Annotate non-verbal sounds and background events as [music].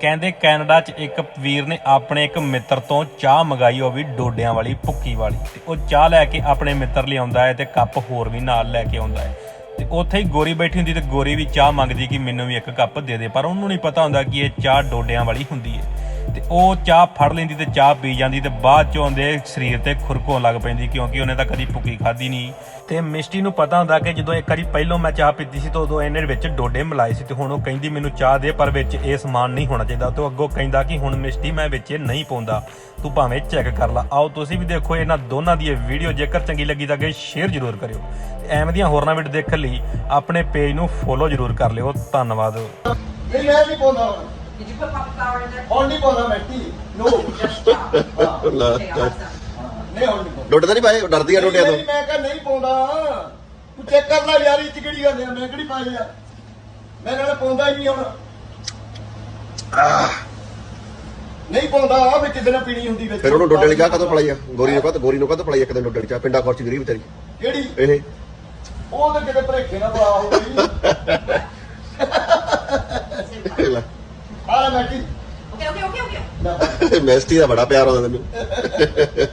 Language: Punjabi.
ਕਹਿੰਦੇ ਕੈਨੇਡਾ 'ਚ ਇੱਕ ਵੀਰ ਨੇ ਆਪਣੇ ਇੱਕ ਮਿੱਤਰ ਤੋਂ ਚਾਹ ਮੰਗਾਈ, ਉਹ ਵੀ ਡੋਡਿਆਂ ਵਾਲੀ, ਭੁੱਕੀ ਵਾਲੀ। ਤੇ ਉਹ ਚਾਹ ਲੈ ਕੇ ਆਪਣੇ ਮਿੱਤਰ ਲਈ ਆਉਂਦਾ ਹੈ ਤੇ ਕੱਪ ਹੋਰ ਵੀ ਨਾਲ ਲੈ ਕੇ ਆਉਂਦਾ ਹੈ। ਤੇ ਉੱਥੇ ਹੀ ਗੋਰੀ ਬੈਠੀ ਹੁੰਦੀ ਤੇ ਗੋਰੀ ਵੀ ਚਾਹ ਮੰਗਦੀ ਕਿ ਮੈਨੂੰ ਵੀ ਇੱਕ ਕੱਪ ਦੇ ਦੇ। ਪਰ ਉਹਨੂੰ ਨਹੀਂ ਪਤਾ ਹੁੰਦਾ ਕਿ ਇਹ ਚਾਹ ਡੋਡਿਆਂ ਵਾਲੀ ਹੁੰਦੀ ਹੈ। ਤੇ ਉਹ ਚਾਹ ਫੜ ਲੈਂਦੀ ਤੇ ਚਾਹ ਪੀ ਜਾਂਦੀ ਤੇ ਬਾਅਦ ਚੋਂ ਉਹਦੇ ਸਰੀਰ ਤੇ ਖੁਰਕੋਂ ਲੱਗ ਪੈਂਦੀ ਕਿਉਂਕਿ ਉਹਨੇ ਤਾਂ ਕਦੀ ਭੁੱਕੀ ਖਾਧੀ ਨਹੀਂ। ਤੇ ਮਿਸ਼ਟੀ ਨੂੰ ਪਤਾ ਹੁੰਦਾ ਕਿ ਜਦੋਂ ਇੱਕ ਵਾਰੀ ਪਹਿਲੋਂ ਮੈਂ ਚਾਹ ਪੀਤੀ ਸੀ ਤਾਂ ਉਦੋਂ ਇਹਨੇ ਵਿੱਚ ਡੋਡੇ ਮਿਲਾਏ ਸੀ ਤੇ ਹੁਣ ਉਹ ਕਹਿੰਦੀ ਮੈਨੂੰ ਚਾਹ ਦੇ ਪਰ ਵਿੱਚ ਇਹ ਸਮਾਨ ਨਹੀਂ ਹੋਣਾ ਚਾਹੀਦਾ। ਤੇ ਉਹ ਅੱਗੋਂ ਕਹਿੰਦਾ ਕਿ ਹੁਣ ਮਿਸ਼ਟੀ ਮੈਂ ਵਿੱਚ ਇਹ ਨਹੀਂ ਪਾਉਂਦਾ। ਤੂੰ ਭਾਵੇਂ ਚੈੱਕ ਕਰ ਲਾ। ਆਓ ਤੁਸੀਂ ਵੀ ਦੇਖੋ ਇਹਨਾਂ ਦੋਨਾਂ ਦੀ ਇਹ ਵੀਡੀਓ ਜੇਕਰ ਚੰਗੀ ਲੱਗੀ ਤਾਂ ਅੱਗੇ ਸ਼ੇਅਰ ਜ਼ਰੂਰ ਕਰਿਓ। ਤੇ ਐਵੇਂ ਦੀਆਂ ਹੋਰਨਾਂ ਵੀਡੀਓ ਦੇਖਣ ਲਈ ਆਪਣੇ ਪੇਜ ਨੂੰ ਫੋਲੋ ਜ਼ਰੂਰ ਕਰ ਲਿਓ। ਧੰਨਵਾਦ। ਨਹੀਂ, ਮੈਂ ਨਹੀਂ ਪਾਉਂਦਾ। Did you put flour in there? ਪਾਉਂਦਾ ਮੈਂ T no Just stop. [laughs] Okay, I'll have some. ਨਹੀਂ ਹੁਣ ਨਹੀਂ ਡੋਡੇ ਤਾਂ ਨਹੀਂ ਪਾਏ ਉਹ ਡਰਦੀ ਆ ਡੋਡਿਆਂ ਤੋਂ। ਨਹੀਂ, ਮੈਂ ਕਿਹਾ ਨਹੀਂ ਪਾਉਂਦਾ। ਤੂੰ ਚੈੱਕ ਕਰ ਲੈ ਯਾਰ ਇਹ ਚ ਕਿਹੜੀ ਗੱਲ ਆ? ਮੈਂ ਕਿਹੜੀ ਪਾਈ ਆ? ਮੈਂ ਕਹਿੰਦਾ ਪਾਉਂਦਾ ਹੀ ਨਹੀਂ ਹੁਣ। ਨਹੀਂ ਪਾਉਂਦਾ ਆ ਵਿੱਚ ਦਿਨ ਪੀਣੀ ਹੁੰਦੀ ਵਿੱਚ। ਫਿਰ ਉਹਨੂੰ ਡੋਡੇ ਵਾਲੀ ਚਾਹ ਕਦੋਂ ਪਲਾਈ ਆ? ਗੋਰੀ ਨੂੰ ਕਦੋਂ ਗੋਰੀ ਨੂੰ ਕਦੋਂ ਪਲਾਈ ਇੱਕ ਦਿਨ ਡੋਡੇ ਵਾਲੀ ਚਾਹ? ਪਿੰਡਾ ਖਰਚ ਗਰੀ ਵਿਚਾਰੀ। ਕਿਹੜੀ? ਇਹ। ਉਹ ਤਾਂ ਕਿਤੇ ਭਰੇਖੇ ਨਾ ਬੜਾ ਹੋ ਗਈ। [laughs] ਲੈ। Okay, okay, okay, okay. ਨਾ [laughs] ਮੈਸਟੀ ਦਾ ਬੜਾ ਪਿਆਰ ਆਉਂਦਾ ਤੈਨੂੰ